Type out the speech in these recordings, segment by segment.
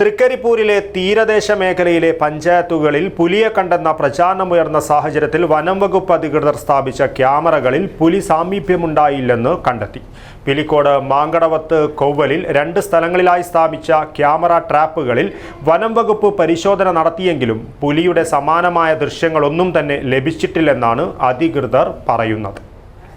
തൃക്കരിപ്പൂരിലെ തീരദേശ മേഖലയിലെ പഞ്ചായത്തുകളിൽ പുലിയെ കണ്ടെന്ന പ്രചാരണമുയർന്ന സാഹചര്യത്തിൽ വനം വകുപ്പ് അധികൃതർ സ്ഥാപിച്ച ക്യാമറകളിൽ പുലി സാമീപ്യമുണ്ടായില്ലെന്ന് കണ്ടെത്തി. പിലിക്കോട് മാങ്കടവത്ത് കൊവ്വലിൽ രണ്ട് സ്ഥലങ്ങളിലായി സ്ഥാപിച്ച ക്യാമറ ട്രാപ്പുകളിൽ വനം വകുപ്പ് പരിശോധന നടത്തിയെങ്കിലും പുലിയുടെ സമാനമായ ദൃശ്യങ്ങളൊന്നും തന്നെ ലഭിച്ചിട്ടില്ലെന്നാണ് അധികൃതർ പറയുന്നത്.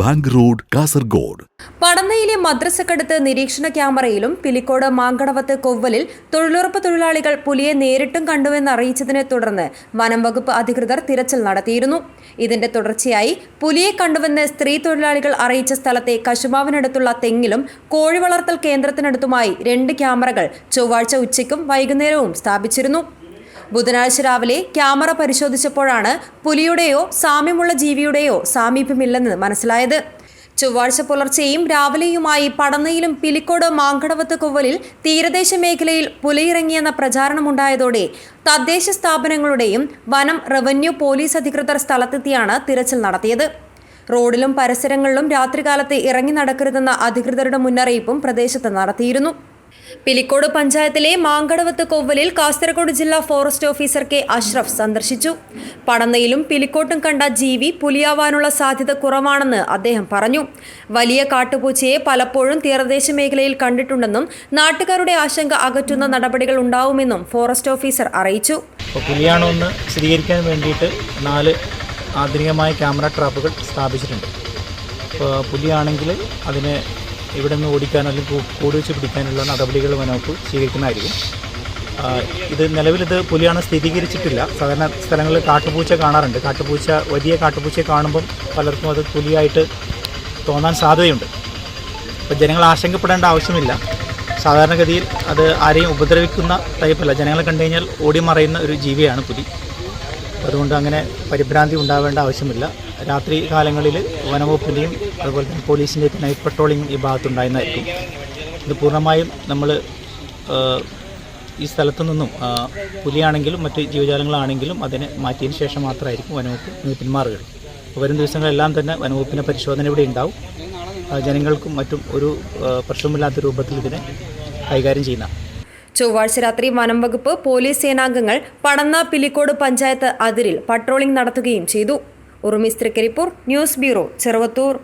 bank road Kasaragod. പടന്നയിലെ മദ്രസക്കടുത്ത് നിരീക്ഷണ ക്യാമറയിലും പിലിക്കോട് മാങ്കടവത്ത് കൊവ്വലിൽ തൊഴിലുറപ്പ് തൊഴിലാളികൾ പുലിയെ നേരിട്ടും കണ്ടുവെന്ന് അറിയിച്ചതിനെ തുടർന്ന് വനം വകുപ്പ് അധികൃതർ തിരച്ചിൽ നടത്തിയിരുന്നു. ഇതിന്റെ തുടർച്ചയായി പുലിയെ കണ്ടുവെന്ന് സ്ത്രീ തൊഴിലാളികൾ അറിയിച്ച സ്ഥലത്തെ കശുമാവിനടുത്തുള്ള തെങ്ങിലും കോഴി വളർത്തൽ കേന്ദ്രത്തിനടുത്തുമായി രണ്ട് ക്യാമറകൾ ചൊവ്വാഴ്ച ഉച്ചയ്ക്കും വൈകുന്നേരവും സ്ഥാപിച്ചിരുന്നു. ബുധനാഴ്ച രാവിലെ ക്യാമറ പരിശോധിച്ചപ്പോഴാണ് പുലിയുടെയോ സാമ്യമുള്ള ജീവിയുടെയോ സാമീപ്യമില്ലെന്ന് മനസ്സിലായത്. ചൊവ്വാഴ്ച പുലർച്ചെയും രാവിലെയുമായി പടന്നയിലും പിലിക്കോട് മാങ്കടവത്ത് കൊവ്വലിൽ തീരദേശ മേഖലയിൽ പുലിയിറങ്ങിയെന്ന പ്രചാരണമുണ്ടായതോടെ തദ്ദേശ സ്ഥാപനങ്ങളുടെയും വനം റവന്യൂ പോലീസ് അധികൃതർ സ്ഥലത്തെത്തിയാണ് തിരച്ചിൽ നടത്തിയത്. റോഡിലും പരിസരങ്ങളിലും രാത്രികാലത്ത് ഇറങ്ങി നടക്കരുതെന്ന അധികൃതരുടെ മുന്നറിയിപ്പും പ്രദേശത്ത് നടത്തിയിരുന്നു. പിലിക്കോട് പഞ്ചായത്തിലെ മാങ്കടവത്ത് കൊവ്വലിൽ കാസർഗോഡ് ജില്ലാ ഫോറസ്റ്റ് ഓഫീസർ കെ അഷ്റഫ് സന്ദർശിച്ചു. പടന്നയിലും പിലിക്കോട്ടും കണ്ട ജീവി പുലിയാവാനുള്ള സാധ്യത കുറവാണെന്ന് അദ്ദേഹം പറഞ്ഞു. വലിയ കാട്ടുപൂച്ചയെ പലപ്പോഴും തീരദേശ മേഖലയിൽ കണ്ടിട്ടുണ്ടെന്നും നാട്ടുകാരുടെ ആശങ്ക അകറ്റുന്ന നടപടികൾ ഉണ്ടാവുമെന്നും ഫോറസ്റ്റ് ഓഫീസർ അറിയിച്ചു. പുലിയാണോ എന്ന് സ്ഥിരീകരിക്കാൻ വേണ്ടിയിട്ട് നാല് ആധുനികമായ ക്യാമറ ട്രാപ്പുകൾ സ്ഥാപിച്ചിട്ടുണ്ട്. പുലിയാണെങ്കിൽ അതിനെ ഇവിടെ നിന്ന് ഓടിക്കാനോ അല്ലെങ്കിൽ കൂടി വെച്ച് പിടിക്കാനുള്ള നടപടികൾ വനവകുപ്പ് സ്വീകരിക്കുന്നതായിരിക്കും. ഇത് നിലവിലിത് പുലിയാണ് സ്ഥിരീകരിച്ചിട്ടില്ല. സാധാരണ സ്ഥലങ്ങളിൽ കാട്ടുപൂച്ച കാണാറുണ്ട്. കാട്ടുപൂച്ച വലിയ കാട്ടുപൂച്ചയെ കാണുമ്പം പലർക്കും അത് പുലിയായിട്ട് തോന്നാൻ സാധ്യതയുണ്ട്. അപ്പോൾ ജനങ്ങൾ ആശങ്കപ്പെടേണ്ട ആവശ്യമില്ല. സാധാരണഗതിയിൽ അത് ആരെയും ഉപദ്രവിക്കുന്ന ടൈപ്പല്ല ജനങ്ങളെ കണ്ടു കഴിഞ്ഞാൽ ഓടി മറയുന്ന ഒരു ജീവിയാണ് പുലി. അതുകൊണ്ട് അങ്ങനെ പരിഭ്രാന്തി ഉണ്ടാവേണ്ട ആവശ്യമില്ല. രാത്രി കാലങ്ങളിൽ വനവകുപ്പിന്റെയും അതുപോലെ തന്നെ പോലീസിന്റെയും നൈറ്റ് പട്രോളിംഗ് ഈ ഭാഗത്തുണ്ടായിരുന്നായിരിക്കും. ഇത് പൂർണമായും നമ്മൾ ഈ സ്ഥലത്തു നിന്നും പുലിയാണെങ്കിലും മറ്റ് ജീവജാലങ്ങളാണെങ്കിലും അതിനെ മാറ്റിയതിന് ശേഷം മാത്രമായിരിക്കും വനവകുപ്പ് പിന്മാറുകൾ വരും ദിവസങ്ങളെല്ലാം തന്നെ വനവകുപ്പിന്റെ പരിശോധന ഇവിടെ ഉണ്ടാവും. ജനങ്ങൾക്കും മറ്റും ഒരു പ്രശ്നമില്ലാത്ത രൂപത്തിൽ ഇതിനെ കൈകാര്യം ചെയ്യുന്ന. ചൊവ്വാഴ്ച രാത്രി വനം വകുപ്പ് പോലീസ് സേനാംഗങ്ങൾ പടന്ന പിലിക്കോട് പഞ്ചായത്ത് അതിരിൽ പട്രോളിംഗ് നടത്തുകയും ചെയ്തു. ഉറുമിസ് തൃക്കരിപ്പൂർ ന്യൂസ് ബ്യൂറോ ചെറുവത്തൂർ